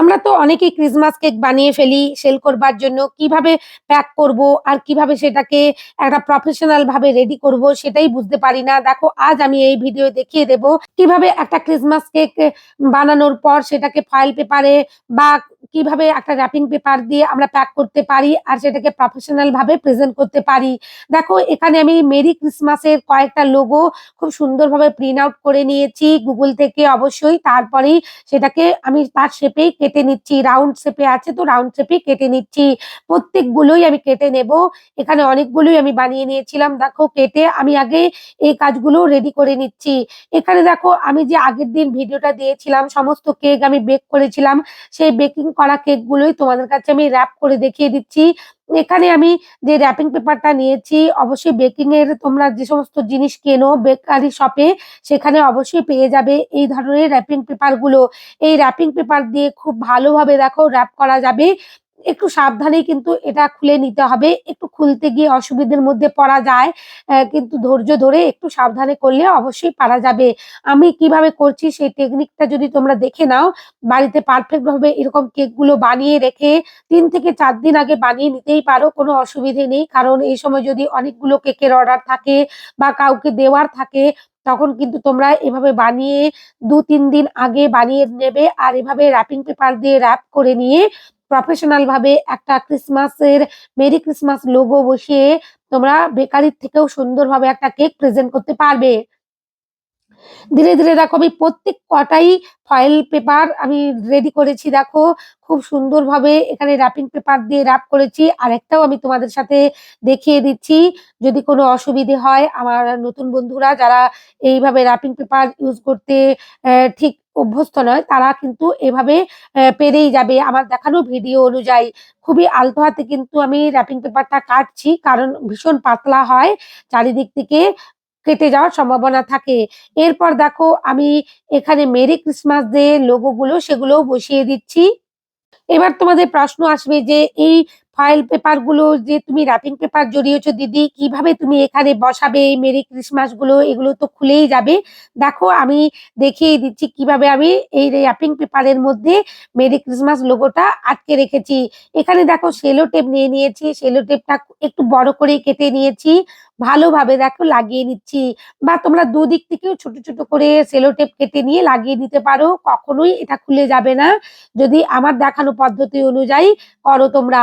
আমরা তো অনেকেই ক্রিসমাস কেক বানিয়ে ফেলি সেল করবার জন্য। কীভাবে প্যাক করব আর কীভাবে সেটাকে একটা প্রফেশনাল ভাবে রেডি করব সেটাই বুঝতে পারি না। দেখো, আজ আমি এই ভিডিও দেখিয়ে দেব। কীভাবে একটা ক্রিসমাস কেক বানানোর পর সেটাকে ফয়েল পেপারে বা কীভাবে একটা র্যাপিং পেপার দিয়ে আমরা প্যাক করতে পারি আর সেটাকে প্রফেশনাল ভাবে প্রেজেন্ট করতে পারি। দেখো, এখানে আমি মেরি ক্রিসমাসের কয়েকটা লোগো খুব সুন্দরভাবে প্রিন্ট আউট করে নিয়েছি গুগল থেকে অবশ্যই। তারপরেই সেটাকে আমি তার শেপেই কেটে নিচ্ছি। রাউন্ড শেপে আছে তো রাউন্ড শেপে কেটে নিচ্ছি। প্রত্যেকগুলোই আমি কেটে নেব। এখানে অনেকগুলোই আমি বানিয়ে নিয়েছিলাম। দেখো, কেটে আমি আগে এই কাজগুলো রেডি করে নিচ্ছি। এখানে দেখো, আমি যে আগের দিন ভিডিওটা দিয়েছিলাম, সমস্ত কেক আমি বেক করেছিলাম। সেই বেকিং করা কেকগুলোই তোমাদের কাছে আমি র্যাপ করে দেখিয়ে দিচ্ছি। এখানে আমি যে র্যাপিং পেপারটা নিয়েছি, অবশ্যই বেকিং এর তোমরা যে সমস্ত জিনিস কেনো বেকারি শপে সেখানে অবশ্যই পেয়ে যাবে এই ধরনের র্যাপিং পেপারগুলো এই র্যাপিং পেপার দিয়ে খুব ভালোভাবে দেখো র্যাপ করা যাবে। একটু সাবধানেই কিন্তু এটা খুলে নিতে হবে। একটু খুলতে গিয়ে অসুবিধার মধ্যে পড়া যায় কিন্তু ধৈর্য ধরে একটু সাবধানে করলে অবশ্যই পারা যাবে। আমি কীভাবে করছি সেই টেকনিকটা যদি তোমরা দেখে নাও, বাড়িতে পারফেক্ট ভাবে এরকম কেকগুলো বানিয়ে রেখে তিন থেকে চার দিন আগে বানিয়ে নিতেই পারো, কোনো অসুবিধে নেই। কারণ এই সময় যদি অনেকগুলো কেকের অর্ডার থাকে বা কাউকে দেওয়ার থাকে, তখন কিন্তু তোমরা এভাবে বানিয়ে দু তিন দিন আগে বানিয়ে নেবে আর এভাবে র্যাপিং পেপার দিয়ে র্যাপ করে নিয়ে প্রফেশনাল ভাবে একটা ক্রিসমাসের মেরি ক্রিসমাস লোগো বসিয়ে তোমরা বেকারির থেকেও সুন্দরভাবে একটা কেক প্রেজেন্ট করতে পারবে। ধীরে ধীরে দেখো আমি প্রত্যেক কটাই ফয়েল পেপার আমি রেডি করেছি, দেখো। খুব সুন্দরভাবে এখানে র্যাপিং পেপার দিয়ে র্যাপ করেছি। আরেকটাও আমি তোমাদের সাথে দেখিয়ে দিচ্ছি। যদি কোনো অসুবিধে হয়, আমার নতুন বন্ধুরা যারা এইভাবে র্যাপিং পেপার ইউজ করতে ঠিক অভ্যস্ত নয়, তারা কিন্তু এভাবে পেরেই যাবে। আমার দেখানো ভিডিও অনুযায়ী। খুবই আলতো হাতে কিন্তু আমি র্যাপিং পেপারটা কাটছি, কারণ ভীষণ পাতলা হয় চারিদিক থেকে। কেটে যাওয়ার সম্ভাবনা থাকে। এরপর দেখো, আমি এখানে মেরি ক্রিসমাস ডে লোগো গুলো সেগুলোও বসিয়ে দিচ্ছি। এবার তোমাদের প্রশ্ন আসবে যে এই ফয়েল পেপারগুলো যে তুমি র্যাপিং পেপার জড়িয়েছো, দিদি, কীভাবে তুমি এখানে বসাবে এই মেরি ক্রিসমাসগুলো, এগুলো তো খুলেই যাবে। দেখো, আমি দেখিয়ে দিচ্ছি কীভাবে আমি এই র্যাপিং পেপারের মধ্যে মেরি ক্রিসমাস লোগোটা আটকে রেখেছি। এখানে দেখো সেলো টেপ নিয়ে নিয়েছি সেলো টেপটা একটু বড় করে কেটে নিয়েছি। ভালোভাবে দেখো, লাগিয়ে নিচ্ছি। বা তোমরা দুদিক থেকেও ছোট ছোট করে সেলো টেপ কেটে নিয়ে লাগিয়ে নিতে পারো, কখনোই এটা খুলে যাবে না। যদি আমার দেখানো পদ্ধতি অনুযায়ী করো তোমরা।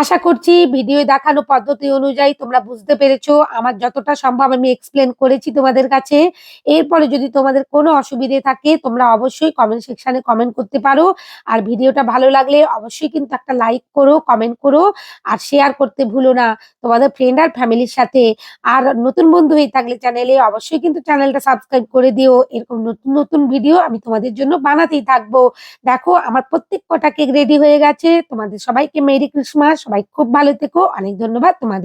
আশা করছি ভিডিও দেখানো পদ্ধতি অনুযায়ী তোমরা বুঝতে পেরেছ। আমার যতটা সম্ভব আমি এক্সপ্লেন করেছি তোমাদের কাছে। এরপরে যদি তোমাদের কোনো অসুবিধে থাকে, তোমরা অবশ্যই কমেন্ট সেকশনে কমেন্ট করতে পারো। আর ভিডিওটা ভালো লাগলে অবশ্যই কিন্তু একটা লাইক করো কমেন্ট করো, আর শেয়ার করতে ভুলো না। তোমাদের ফ্রেন্ড আর ফ্যামিলির সাথে। আর নতুন বন্ধু হয়ে থাকলে চ্যানেলে অবশ্যই কিন্তু চ্যানেলটা সাবস্ক্রাইব করে দিও। এরকম নতুন নতুন ভিডিও আমি তোমাদের জন্য বানাতেই থাকব। দেখো, আমার প্রত্যেক কটা কেক রেডি হয়ে গেছে। তোমাদের সবাইকে মেরি ক্রিসমাস সবাই খুব ভালো থেকো অনেক ধন্যবাদ তোমাদের।